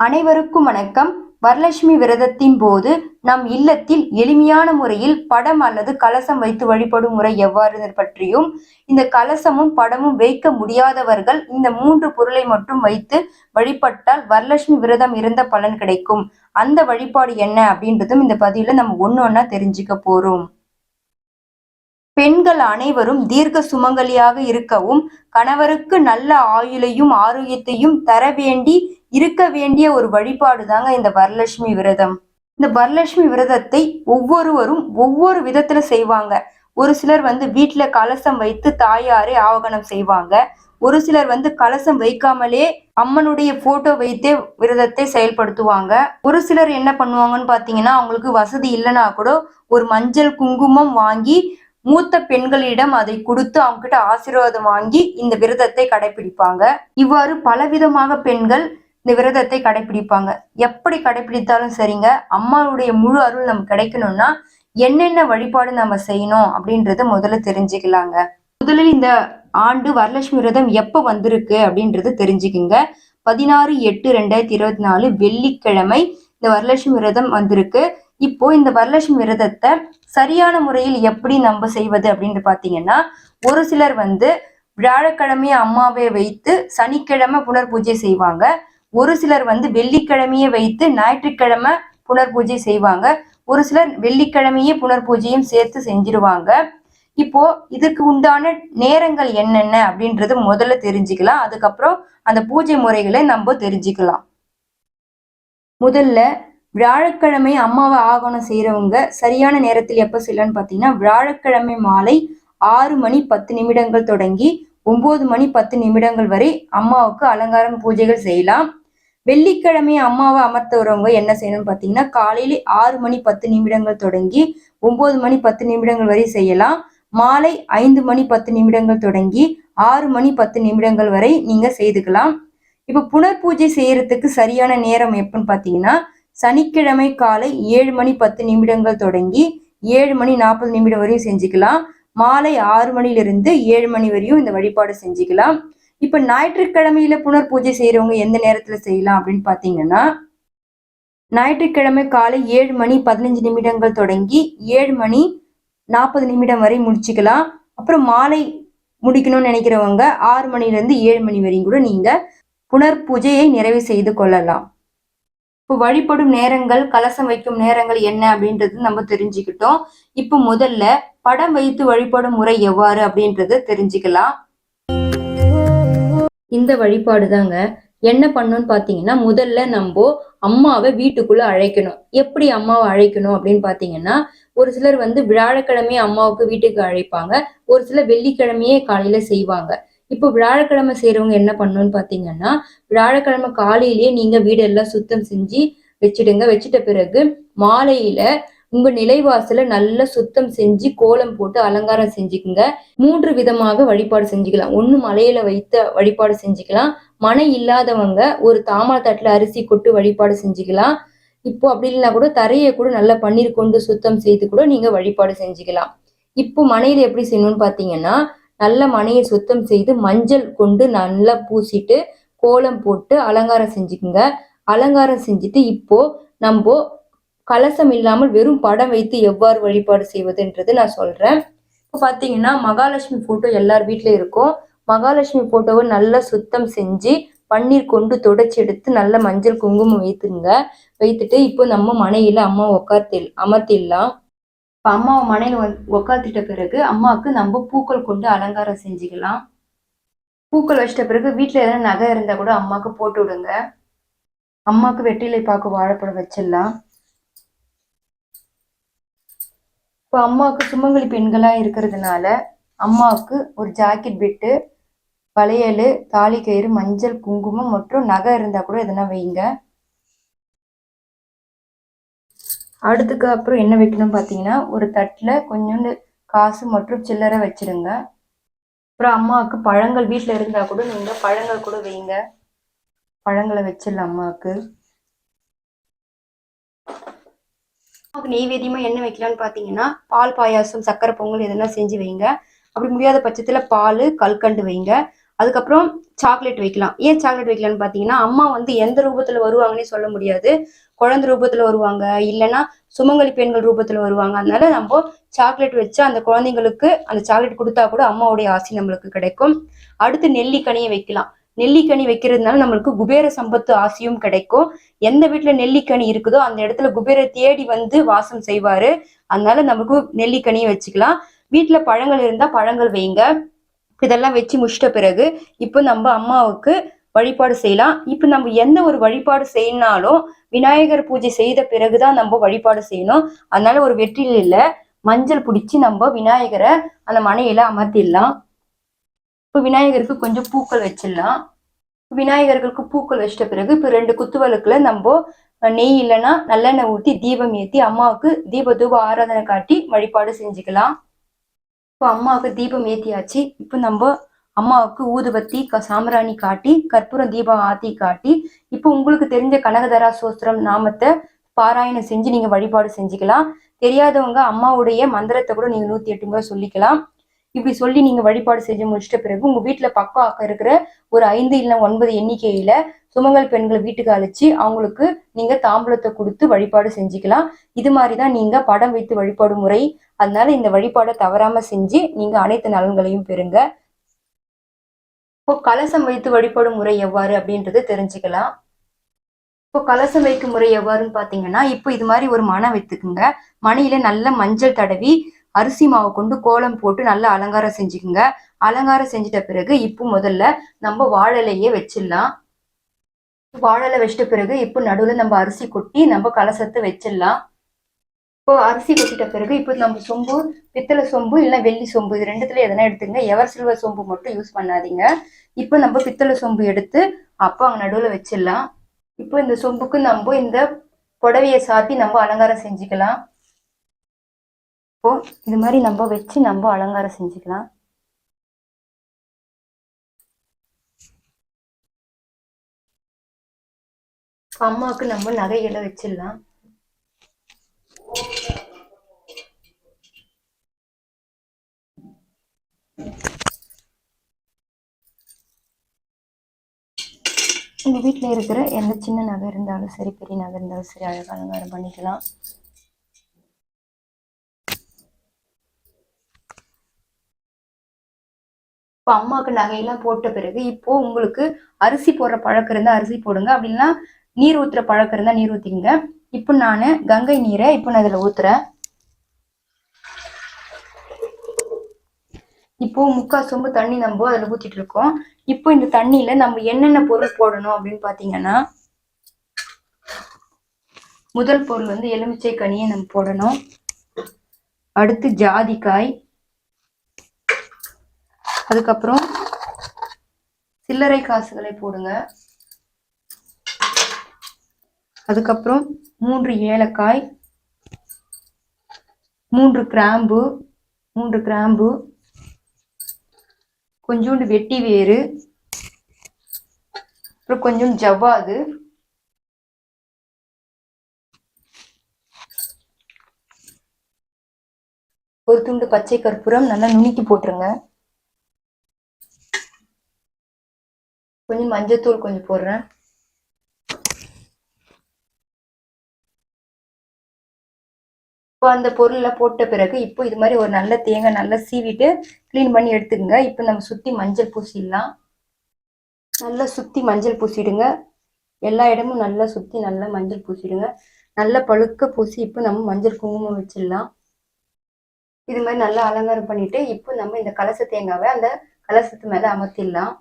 அனைவருக்கும் வணக்கம். வரலட்சுமி விரதத்தின் போது நம் இல்லத்தில் எளிமையான முறையில் படம் அல்லது கலசம் வைத்து வழிபடும் முறை எவ்வாறு பற்றியும் இந்த கலசமும் படமும் வைக்க முடியாதவர்கள் இந்த மூன்று பொருளை மட்டும் வைத்து வழிபட்டால் வரலட்சுமி விரதம் இருந்த பலன் கிடைக்கும். அந்த வழிபாடு என்ன அப்படின்றதும் இந்த பதிவுல நம்ம ஒன்று ஒன்றா தெரிஞ்சுக்க போறோம். பெண்கள் அனைவரும் தீர்க்க சுமங்கலியாக இருக்கவும் கணவருக்கு நல்ல ஆயுளையும் ஆரோக்கியத்தையும் தர வேண்டி இருக்க வேண்டிய ஒரு வழிபாடு தாங்க இந்த வரலட்சுமி விரதம். இந்த வரலட்சுமி விரதத்தை ஒவ்வொருவரும் ஒவ்வொரு விதத்துல செய்வாங்க. ஒரு சிலர் வந்து வீட்டுல கலசம் வைத்து தாயாரே ஆவகனம் செய்வாங்க. ஒரு சிலர் வந்து கலசம் வைக்காமலே அம்மனுடைய போட்டோ வைத்தே விரதத்தை செயல்படுத்துவாங்க. ஒரு சிலர் என்ன பண்ணுவாங்கன்னு பாத்தீங்கன்னா அவங்களுக்கு வசதி இல்லைன்னா கூட ஒரு மஞ்சள் குங்குமம் வாங்கி மூத்த பெண்களிடம் அதை கொடுத்து அவங்க கிட்ட ஆசீர்வாதம் வாங்கி இந்த விரதத்தை கடைபிடிப்பாங்க. இவ்வாறு பலவிதமாக பெண்கள் இந்த விரதத்தை கடைபிடிப்பாங்க. எப்படி கடைபிடித்தாலும் சரிங்க. அம்மாவுடைய முழு அருள் நமக்கு கிடைக்கணும்னா என்னென்ன வழிபாடு நம்ம செய்யணும் அப்படின்றத முதல்ல தெரிஞ்சுக்கலாங்க. முதலில் இந்த ஆண்டு வரலட்சுமி விரதம் எப்ப வந்திருக்கு அப்படின்றது தெரிஞ்சுக்குங்க. பதினாறு எட்டு ரெண்டாயிரத்தி இருபத்தி நாலு வெள்ளிக்கிழமை இந்த வரலட்சுமி விரதம் வந்திருக்கு. இப்போ இந்த வரலட்சுமி விரதத்தை சரியான முறையில் எப்படி நம்ம செய்வது அப்படின்னு பாத்தீங்கன்னா ஒரு சிலர் வந்து வியாழக்கிழமையை அம்மாவை வைத்து சனிக்கிழமை புனர் பூஜை செய்வாங்க. ஒரு சிலர் வந்து வெள்ளிக்கிழமையை வைத்து ஞாயிற்றுக்கிழமை புனர் பூஜை செய்வாங்க. ஒரு சிலர் வெள்ளிக்கிழமையே புனர் பூஜையும் சேர்த்து செஞ்சிருவாங்க. இப்போ இதுக்கு உண்டான நேரங்கள் என்னென்ன அப்படின்றது முதல்ல தெரிஞ்சுக்கலாம். அதுக்கப்புறம் அந்த பூஜை முறைகளை நம்ம தெரிஞ்சுக்கலாம். முதல்ல வியாழக்கிழமை அம்மாவை ஆகணும் செய்யறவங்க சரியான நேரத்தில் எப்ப செய்யலாம்னு பார்த்தீங்கன்னா வியாழக்கிழமை மாலை ஆறு மணி பத்து நிமிடங்கள் தொடங்கி ஒன்பது மணி பத்து நிமிடங்கள் வரை அம்மாவுக்கு அலங்காரம் பூஜைகள் செய்யலாம். வெள்ளிக்கிழமை அம்மாவை அமர்த்துறவங்க என்ன செய்யணும்னு பார்த்தீங்கன்னா காலையில ஆறு மணி பத்து நிமிடங்கள் தொடங்கி ஒன்பது மணி பத்து நிமிடங்கள் வரை செய்யலாம். மாலை ஐந்து மணி பத்து நிமிடங்கள் தொடங்கி ஆறு மணி பத்து நிமிடங்கள் வரை நீங்க செய்துக்கலாம். இப்போ புனர் பூஜை செய்யறதுக்கு சரியான நேரம் எப்பன்னு பார்த்தீங்கன்னா சனிக்கிழமை காலை ஏழு மணி பத்து நிமிடங்கள் தொடங்கி ஏழு மணி நாற்பது நிமிடம் வரையும் செஞ்சுக்கலாம். மாலை ஆறு மணிலிருந்து ஏழு மணி வரையும் இந்த வழிபாடு செஞ்சுக்கலாம். இப்ப ஞாயிற்றுக்கிழமையில புனர் பூஜை செய்யறவங்க எந்த நேரத்துல செய்யலாம் அப்படின்னு பாத்தீங்கன்னா ஞாயிற்றுக்கிழமை காலை ஏழு மணி பதினஞ்சு நிமிடங்கள் தொடங்கி ஏழு மணி நாற்பது நிமிடம் வரை முடிச்சுக்கலாம். அப்புறம் மாலை முடிக்கணும்னு நினைக்கிறவங்க ஆறு மணில இருந்து ஏழு மணி வரையும் கூட நீங்க புனர் பூஜையை நிறைவு செய்து கொள்ளலாம். இப்போ வழிபடும் நேரங்கள் கலசம் வைக்கும் நேரங்கள் என்ன அப்படின்றது நம்ம தெரிஞ்சுக்கிட்டோம். இப்போ முதல்ல படம் வைத்து வழிபடும் முறை எவ்வாறு அப்படின்றத தெரிஞ்சுக்கலாம். இந்த வழிபாடு தாங்க என்ன பண்ணணும்னு பார்த்தீங்கன்னா முதல்ல நம்ம அம்மாவை வீட்டுக்குள்ள அழைக்கணும். எப்படி அம்மாவை அழைக்கணும் அப்படின்னு பார்த்தீங்கன்னா ஒரு சிலர் வந்து வியாழக்கிழமையே அம்மாவுக்கு வீட்டுக்கு அழைப்பாங்க. ஒரு சிலர் வெள்ளிக்கிழமையே காலையில செய்வாங்க. இப்போ வியாழக்கிழமை செய்யறவங்க என்ன பண்ணணும்னு பார்த்தீங்கன்னா வியாழக்கிழமை காலையிலேயே நீங்க வீடெல்லாம் சுத்தம் செஞ்சு வச்சிடுங்க. வச்சிட்ட பிறகு மாலையில உங்க நிலைவாசல நல்லா சுத்தம் செஞ்சு கோலம் போட்டு அலங்காரம் செஞ்சுக்குங்க. மூன்று விதமாக வழிபாடு செஞ்சுக்கலாம். ஒண்ணு மலையில வைத்த வழிபாடு செஞ்சுக்கலாம். மனை இல்லாதவங்க ஒரு தாமா தட்டுல அரிசி கொட்டு வழிபாடு செஞ்சுக்கலாம். இப்போ அப்படி இல்லைன்னா கூட தரையை கூட நல்லா பன்னீர் கொண்டு சுத்தம் செய்து கூட நீங்க வழிபாடு செஞ்சுக்கலாம். இப்போ மனையில எப்படி செய்யணும்னு பாத்தீங்கன்னா நல்ல மனையை சுத்தம் செய்து மஞ்சள் கொண்டு நல்லா பூசிட்டு கோலம் போட்டு அலங்காரம் செஞ்சுக்குங்க. அலங்காரம் செஞ்சுட்டு இப்போ நம்ம கலசம் இல்லாமல் வெறும் படம் வைத்து எவ்வாறு வழிபாடு செய்வதுன்றது நான் சொல்றேன். இப்போ பார்த்தீங்கன்னா மகாலட்சுமி போட்டோ எல்லார் வீட்லயும் இருக்கும். மகாலட்சுமி போட்டோவை நல்லா சுத்தம் செஞ்சு பன்னீர் கொண்டு தொடச்சி எடுத்து நல்ல மஞ்சள் குங்குமம் வைத்துங்க. வைத்துட்டு இப்போ நம்ம மனையில அம்மா உட்காத்து அமர்த்திடலாம். இப்போ அம்மாவை மனையில் வந்து உட்காந்துட்ட பிறகு அம்மாவுக்கு நம்ம பூக்கள் கொண்டு அலங்காரம் செஞ்சுக்கலாம். பூக்கள் வச்சிட்ட பிறகு வீட்டில் எதனா நகை இருந்தால் கூட அம்மாவுக்கு போட்டு விடுங்க. அம்மாவுக்கு வெற்றிலை பாக்கு வாழைப்பழம் வச்சிடலாம். இப்போ அம்மாவுக்கு சுமங்கலி பெண்களாக இருக்கிறதுனால அம்மாவுக்கு ஒரு ஜாக்கெட் பிட்டு வளையல் தாலி கயிறு மஞ்சள் குங்குமம் மற்றும் நகை இருந்தால் கூட எதனா வைங்க. அடுத்துக்கு அப்புறம் என்ன வைக்கணும் பார்த்தீங்கன்னா ஒரு தட்டில் கொஞ்சோண்டு காசு மற்றும் சில்லறை வச்சிருங்க. அப்புறம் அம்மாவுக்கு பழங்கள் வீட்டில் இருந்தால் கூட நீங்கள் பழங்கள் கூட வைங்க. பழங்களை வச்சிடலாம் அம்மாவுக்கு. அம்மாவுக்கு நெய்வேத்தியமாக என்ன வைக்கலாம்னு பார்த்தீங்கன்னா பால் பாயாசம் சக்கரை பொங்கல் இதெல்லாம் செஞ்சு வைங்க. அப்படி முடியாத பட்சத்தில் பால் கல்கண்டு வைங்க. அதுக்கப்புறம் சாக்லேட் வைக்கலாம். ஏன் சாக்லேட் வைக்கலாம்னு பார்த்தீங்கன்னா அம்மா வந்து எந்த ரூபத்தில் வருவாங்கன்னே சொல்ல முடியாது. குழந்தை ரூபத்தில் வருவாங்க. இல்லைன்னா சுமங்கலி பெண்கள் ரூபத்தில் வருவாங்க. அதனால நம்ம சாக்லேட் வச்சு அந்த குழந்தைங்களுக்கு அந்த சாக்லேட் கொடுத்தா கூட அம்மாவுடைய ஆசை நம்மளுக்கு கிடைக்கும். அடுத்து நெல்லிக்கனியை வைக்கலாம். நெல்லிக்கனி வைக்கிறதுனால நம்மளுக்கு குபேர சம்பத்து ஆசையும் கிடைக்கும். எந்த வீட்டுல நெல்லிக்கனி இருக்குதோ அந்த இடத்துல குபேர தேடி வந்து வாசம் செய்வாரு. அதனால நமக்கு நெல்லிக்கனியும் வச்சுக்கலாம். வீட்டுல பழங்கள் இருந்தா பழங்கள் வைங்க. இதெல்லாம் வச்சு முடிச்சிட்ட பிறகு இப்போ நம்ம அம்மாவுக்கு வழிபாடு செய்யலாம். இப்போ நம்ம எந்த ஒரு வழிபாடு செய்யினாலும் விநாயகர் பூஜை செய்த பிறகுதான் நம்ம வழிபாடு செய்யணும். அதனால ஒரு வெற்றில மஞ்சள் பிடிச்சி நம்ம விநாயகரை அந்த மனையில அமர்த்திடலாம். இப்போ விநாயகருக்கு கொஞ்சம் பூக்கள் வச்சிடலாம். விநாயகர்களுக்கு பூக்கள் வச்சிட்ட பிறகு இப்போ ரெண்டு குத்துவிளக்குல நம்ம நெய் இல்லைன்னா நல்லெண்ணெய் ஊற்றி தீபம் ஏற்றி அம்மாவுக்கு தீப தூப ஆராதனை காட்டி வழிபாடு செஞ்சுக்கலாம். இப்போ அம்மாவுக்கு தீபம் ஏற்றியாச்சு இப்போ நம்ம அம்மாவுக்கு ஊதுபத்தி க சாம்பிராணி காட்டி கற்பூரம் தீபம் ஆத்தி காட்டி இப்போ உங்களுக்கு தெரிஞ்ச கனகதரா சோஸ்திரம் நாமத்தை பாராயணம் செஞ்சு நீங்கள் வழிபாடு செஞ்சுக்கலாம். தெரியாதவங்க அம்மாவுடைய மந்திரத்தை கூட நீங்கள் நூற்றி எட்டு முறை சொல்லிக்கலாம். இப்படி சொல்லி நீங்க வழிபாடு செஞ்சு முடிச்சிட்ட பிறகு உங்க வீட்டுல பக்கம் அக்கம் இருக்கிற ஒரு ஐந்து இல்ல ஒன்பது எண்ணிக்கையில சுமங்கல் பெண்களை வீட்டுக்கு அழைச்சி அவங்களுக்கு நீங்க தாம்பூலத்தை கொடுத்து வழிபாடு செஞ்சுக்கலாம். இது மாதிரிதான் நீங்க படம் வைத்து வழிபாடு முறை. அதனால இந்த வழிபாடை தவறாம செஞ்சு நீங்க அனைத்து நலன்களையும் பெறுங்க. இப்போ கலசம் வைத்து வழிபாடு முறை எவ்வாறு அப்படின்றது தெரிஞ்சுக்கலாம். இப்போ கலசம் வைக்கும் முறை எவ்வாறுன்னு பாத்தீங்கன்னா இப்போ இது மாதிரி ஒரு மனை வைத்துக்குங்க. மனையில நல்ல மஞ்சள் தடவி அரிசி மாவு கொண்டு கோலம் போட்டு நல்லா அலங்காரம் செஞ்சுக்குங்க. அலங்காரம் செஞ்சிட்ட பிறகு இப்போ முதல்ல நம்ம வாழலையே வச்சிடலாம். வாழலை வச்சிட்ட பிறகு இப்போ நடுவுல நம்ம அரிசி கொட்டி நம்ம கலசத்தை வச்சிடலாம். இப்போ அரிசி கொட்டிட்ட பிறகு இப்போ நம்ம சொம்பு பித்தளை சொம்பு இல்லை வெள்ளி சொம்பு இது ரெண்டுத்துல எதனா எடுத்துங்க எவர் சில்வர் சொம்பு மட்டும் யூஸ் பண்ணாதீங்க. இப்போ நம்ம பித்தளை சொம்பு எடுத்து அப்போ அங்கே நடுவில் வச்சிடலாம். இப்போ இந்த சொம்புக்கு நம்ம இந்த புடவையை சாத்தி நம்ம அலங்காரம் செஞ்சுக்கலாம். இப்போ இது மாதிரி நம்ம வச்சு நம்ம அலங்காரம் செஞ்சுக்கலாம். அம்மாவுக்கு நம்ம நகைகளை வச்சிடலாம். எங்க வீட்டில் இருக்கிற எந்த சின்ன நகை இருந்தாலும் சரி பெரிய நகை இருந்தாலும் சரி அழகாக அலங்காரம் பண்ணிக்கலாம். இப்போ அம்மாவுக்கு நகையெல்லாம் போட்ட பிறகு இப்போ உங்களுக்கு அரிசி போடுற பழக்கம் இருந்தால் அரிசி போடுங்க. அப்படின்னா நீர் ஊத்துற பழக்கம் இருந்தால் நீர் ஊற்றிங்க இப்போ நான் கங்கை நீரை இப்போ நான் இதில் ஊத்துறேன். இப்போ முக்கால் சொம்பு தண்ணி நம்ம அதில் ஊற்றிட்டு இருக்கோம். இப்போ இந்த தண்ணியில நம்ம என்னென்ன பொருள் போடணும் அப்படின்னு பார்த்தீங்கன்னா முதல் பொருள் வந்து எலுமிச்சை கனியை நம்ம போடணும். அடுத்து ஜாதிக்காய் அதுக்கப்புறம் சில்லறை காசுகளை போடுங்க. அதுக்கப்புறம் மூன்று ஏலக்காய் மூன்று கிராம்பு மூன்று கிராம்பு கொஞ்சோண்டு வெட்டி வேறு அப்புறம் கொஞ்சம் ஜவ்வாது ஒரு துண்டு பச்சை கற்பூரம் நல்லா நுணுக்கி போட்டுருங்க. கொஞ்சம் மஞ்சத்தூள் கொஞ்சம் போடுறேன். இப்போ அந்த பொருளை போட்ட பிறகு இப்போ இது மாதிரி ஒரு நல்ல தேங்காய் நல்லா சீவிட்டு க்ளீன் பண்ணி எடுத்துக்கோங்க. இப்போ நம்ம சுற்றி மஞ்சள் பூசிடலாம். நல்லா சுற்றி மஞ்சள் பூசிடுங்க. எல்லா இடமும் நல்லா சுற்றி நல்லா மஞ்சள் பூசிடுங்க. நல்லா பழுக்க பூசி இப்போ நம்ம மஞ்சள் குங்குமம் வச்சிடலாம். இது மாதிரி நல்லா அலங்காரம் பண்ணிட்டு இப்போ நம்ம இந்த கலச தேங்காவை அந்த கலசத்து மேலே அமர்த்திடலாம்.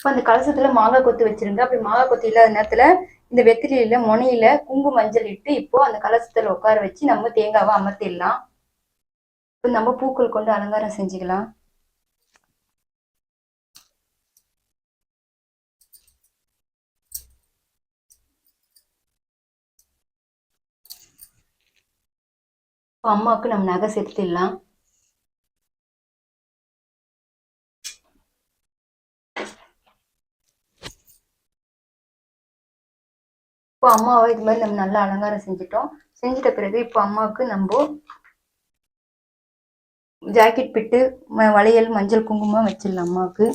இப்போ அந்த கலசத்துல மாங்காய் கொத்து வச்சிருங்க. அப்படி மாங்காய் கொத்து இல்லாத நேரத்துல இந்த வெத்திலையில முனையில குங்கு மஞ்சள் இட்டு இப்போ அந்த கலசத்துல உட்கார வச்சு நம்ம தேங்காவை அமர்த்திடலாம். இப்போ நம்ம பூக்கள் கொண்டு அலங்காரம் செஞ்சுக்கலாம். இப்போ அம்மாவுக்கு நம்ம நகை செலுத்திடலாம். இப்போ அம்மாவை இது மாதிரி நம்ம நல்லா அலங்காரம் செஞ்சுட்டோம். செஞ்சிட்ட பிறகு இப்போ அம்மாவுக்கு நம்ம ஜாக்கெட் பிட்டு ம- வளையல் மஞ்சள் குங்குமம் வச்சிடலாம் அம்மாவுக்கு.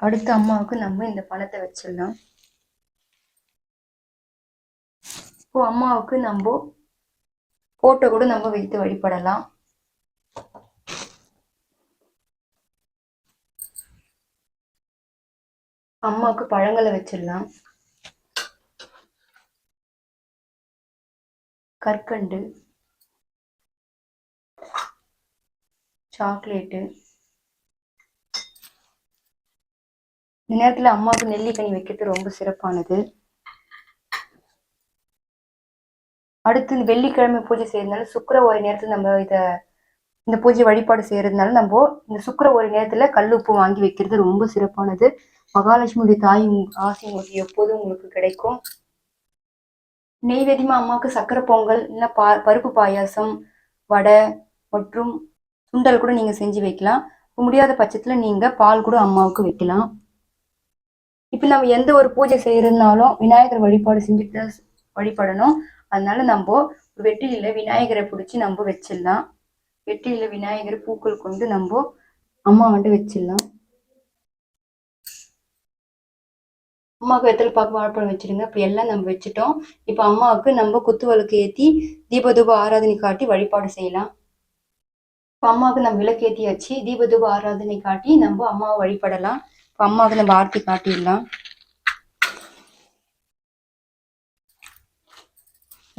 அடுத்து அம்மாவுக்கு நம்ம இந்த பணத்தை வச்சிடலாம். இப்போ அம்மாவுக்கு நம்ம போட்டோ கூட நம்ம வைத்து வழிபடலாம். அம்மாவுக்கு பழங்களை வச்சிடலாம். கற்கண்டு சாக்லேட்டு. இந்த நேரத்தில் அம்மாவுக்கு நெல்லிக்கனி வைக்கிறது ரொம்ப சிறப்பானது. அடுத்து இந்த வெள்ளிக்கிழமை பூஜை செய்யறதுனால சுக்கிர ஒரு நேரத்தில் நம்ம இதை இந்த பூஜை வழிபாடு செய்யறதுனால நம்ம இந்த சுக்கிர ஒரு நேரத்தில் கல் உப்பு வாங்கி வைக்கிறது ரொம்ப சிறப்பானது. மகாலட்சுமியுடைய தாய் ஆசை உங்களுக்கு எப்போதும் உங்களுக்கு கிடைக்கும். நெய்வேதியமா அம்மாவுக்கு சக்கரை பொங்கல் இல்லை பா பருப்பு பாயாசம் வடை மற்றும் சுண்டல் கூட நீங்கள் செஞ்சு வைக்கலாம். முடியாத பட்சத்தில் நீங்கள் பால் கூட அம்மாவுக்கு வைக்கலாம். இப்போ நம்ம எந்த ஒரு பூஜை செய்யறதுனாலும் விநாயகர் வழிபாடு செஞ்சுட்டு தான் வழிபடணும். அதனால நம்ம வெட்டியில் விநாயகரை பிடிச்சி நம்ம வச்சிடலாம். வெட்டியில் விநாயகர் பூக்கள் கொண்டு நம்ம அம்மா வந்து வச்சிடலாம். அம்மாவுக்கு வெத்தலை பாக்கு வாழைப்பழம் வச்சிருங்க. அப்படி எல்லாம் நம்ம வச்சுட்டோம். இப்போ அம்மாவுக்கு நம்ம குத்து விளக்கு ஏற்றி தீபதூப ஆராதனை காட்டி வழிபாடு செய்யலாம். இப்போ அம்மாவுக்கு நம்ம விளக்கு ஏற்றியாச்சு தீபதூப ஆராதனை காட்டி நம்ம அம்மாவை வழிபடலாம். இப்போ அம்மாவுக்கு நம்ம ஆர்த்தி காட்டிடலாம்.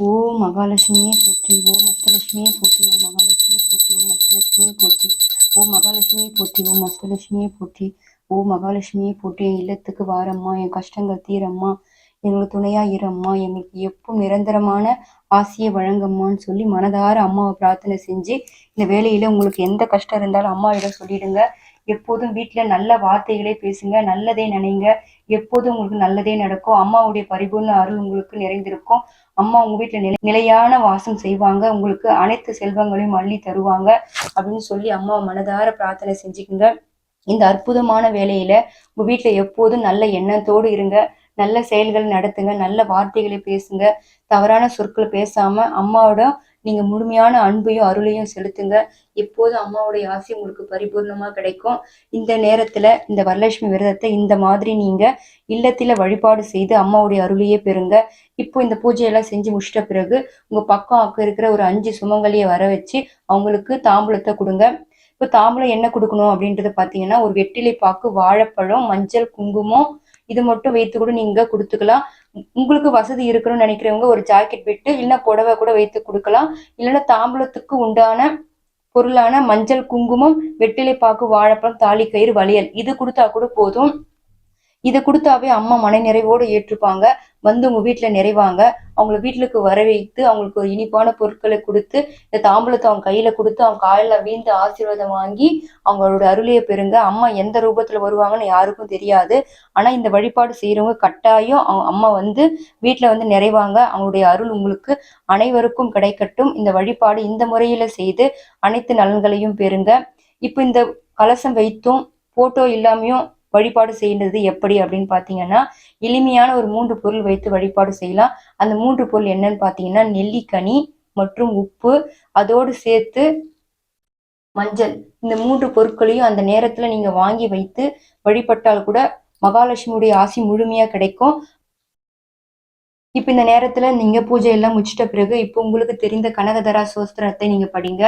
ஓ மகாலட்சுமியே போற்றி ஓ மஸ்தலட்சுமியே போற்றி ஓ மகாலட்சுமியே போற்றி ஓ மஸ்தலட்சுமியே போற்றி ஓ மகாலட்சுமியே போற்றி ஓ மஸ்தலட்சுமியே போற்றி. ஓ மகாலட்சுமியே போட்டு என் இல்லத்துக்கு வாரம்மா என் கஷ்டங்கள் தீரம்மா எங்களுக்கு துணையா இரம்மா எங்களுக்கு எப்போ நிரந்தரமான ஆசையை வழங்கம்மான்னு சொல்லி மனதார அம்மாவை பிரார்த்தனை செஞ்சு இந்த வேலையில உங்களுக்கு எந்த கஷ்டம் இருந்தாலும் அம்மாவிடம் சொல்லிடுங்க. எப்போதும் வீட்டுல நல்ல வார்த்தைகளே பேசுங்க நல்லதே நினைங்க. எப்போதும் உங்களுக்கு நல்லதே நடக்கும். அம்மாவுடைய பரிபூர்ண அருள் உங்களுக்கு நிறைந்திருக்கும். அம்மா உங்க வீட்டுல நிலை நிலையான வாசம் செய்வாங்க. உங்களுக்கு அனைத்து செல்வங்களையும் அள்ளி தருவாங்க அப்படின்னு சொல்லி அம்மாவை மனதார பிரார்த்தனை செஞ்சுக்குங்க. இந்த அற்புதமான வேலையில உங்க வீட்டுல எப்போதும் நல்ல எண்ணத்தோடு இருங்க. நல்ல செயல்கள் நடத்துங்க. நல்ல வார்த்தைகளை பேசுங்க. தவறான சொற்களை பேசாம அம்மாவோட நீங்க முழுமையான அன்பையும் அருளையும் செலுத்துங்க. எப்போதும் அம்மாவுடைய ஆசை உங்களுக்கு பரிபூர்ணமா கிடைக்கும். இந்த நேரத்துல இந்த வரலட்சுமி விரதத்தை இந்த மாதிரி நீங்க இல்லத்தில வழிபாடு செய்து அம்மாவுடைய அருளையே பெறுங்க. இப்போ இந்த பூஜையெல்லாம் செஞ்சு முடிச்சிட்ட பிறகு உங்க பக்கம் அக்க இருக்கிற ஒரு அஞ்சு சுமங்கலியை வர வச்சு அவங்களுக்கு தாம்பூலத்தை கொடுங்க. இப்போ தாம்பூலம் என்ன கொடுக்கணும் அப்படின்றது பார்த்தீங்கன்னா ஒரு வெற்றிலை பாக்கு வாழைப்பழம் மஞ்சள் குங்குமம் இது மட்டும் வைத்து கூட நீங்க கொடுத்துக்கலாம். உங்களுக்கு வசதி இருக்கணும்னு நினைக்கிறவங்க ஒரு ஜாக்கெட் விட்டு இல்லைன்னா புடவை கூட வைத்து கொடுக்கலாம். இல்லைன்னா தாம்பூலத்துக்கு உண்டான பொருளான மஞ்சள் குங்குமம் வெற்றிலை பாக்கு வாழைப்பழம் தாலி கயிறு வளையல் இது கொடுத்தா கூட போதும். இதை கொடுத்தாவே அம்மா மன நிறைவோடு ஏற்றுப்பாங்க. வந்து உங்க வீட்டுல நிறைவாங்க. அவங்கள வீட்டுக்கு வர வைத்து அவங்களுக்கு ஒரு இனிப்பான பொருட்களை கொடுத்து இந்த தாம்பூலத்தை அவங்க கையில கொடுத்து அவங்க காலில் வீழ்ந்து ஆசீர்வாதம் வாங்கி அவங்களோட அருளையை பெறுங்க. அம்மா எந்த ரூபத்துல வருவாங்கன்னு யாருக்கும் தெரியாது. ஆனா இந்த வழிபாடு செய்யறவங்க கட்டாயம் அவங்க அம்மா வந்து வீட்டுல வந்து நிறைவாங்க. அவங்களுடைய அருள் உங்களுக்கு அனைவருக்கும் கிடைக்கட்டும். இந்த வழிபாடு இந்த முறையில செய்து அனைத்து நலன்களையும் பெறுங்க. இப்போ இந்த கலசம் வைத்தும் போட்டோ இல்லாமையும் வழிபாடு செய்யறது எப்படி அப்படின்னு பார்த்தீங்கன்னா எளிமையான ஒரு மூன்று பொருள் வைத்து வழிபாடு செய்யலாம். அந்த மூன்று பொருள் என்னன்னு பார்த்தீங்கன்னா நெல்லிக்கனி மற்றும் உப்பு அதோடு சேர்த்து மஞ்சள். இந்த மூன்று பொருட்களையும் அந்த நேரத்துல நீங்க வாங்கி வைத்து வழிபட்டால் கூட மகாலட்சுமியுடைய ஆசி முழுமையா கிடைக்கும். இப்ப இந்த நேரத்துல நீங்க பூஜை எல்லாம் முடிச்சிட்ட பிறகு இப்போ உங்களுக்கு தெரிந்த கனகதரா சோஸ்திரத்தை நீங்க படிங்க.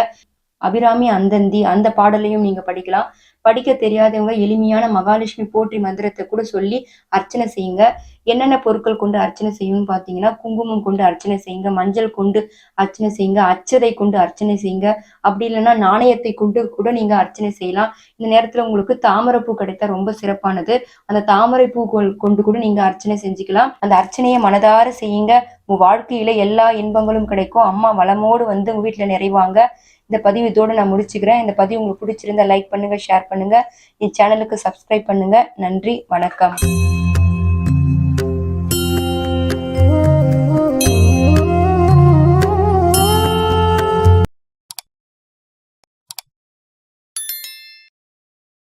அபிராமி அந்தந்தி அந்த பாடலையும் நீங்க படிக்கலாம். படிக்க தெரியாதவங்க எளிமையான மகாலட்சுமி போற்றி மந்திரத்தை கூட சொல்லி அர்ச்சனை செய்யுங்க. என்னென்ன பொருட்கள் கொண்டு அர்ச்சனை செய்யணும்னு பார்த்தீங்கன்னா குங்குமம் கொண்டு அர்ச்சனை செய்யுங்க மஞ்சள் கொண்டு அர்ச்சனை செய்யுங்க அச்சதை கொண்டு அர்ச்சனை செய்யுங்க. அப்படி இல்லைன்னா நாணயத்தை கொண்டு கூட நீங்க அர்ச்சனை செய்யலாம். இந்த நேரத்துல உங்களுக்கு தாமரைப்பூ கிடைத்தா ரொம்ப சிறப்பானது. அந்த தாமரை பூ கொண்டு கூட நீங்க அர்ச்சனை செஞ்சுக்கலாம். அந்த அர்ச்சனையை மனதார செய்யுங்க. உங்க வாழ்க்கையில எல்லா இன்பங்களும் கிடைக்கும். அம்மா வளமோடு வந்து உங்க வீட்டுல நிறைவாங்க. இந்த பதிவு இதோடு நான் முடிச்சுக்கிறேன். இந்த பதிவு உங்களுக்கு பிடிச்சிருந்தா லைக் பண்ணுங்க ஷேர் பண்ணுங்க. என் சேனலுக்கு சப்ஸ்கிரைப் பண்ணுங்க. நன்றி வணக்கம்.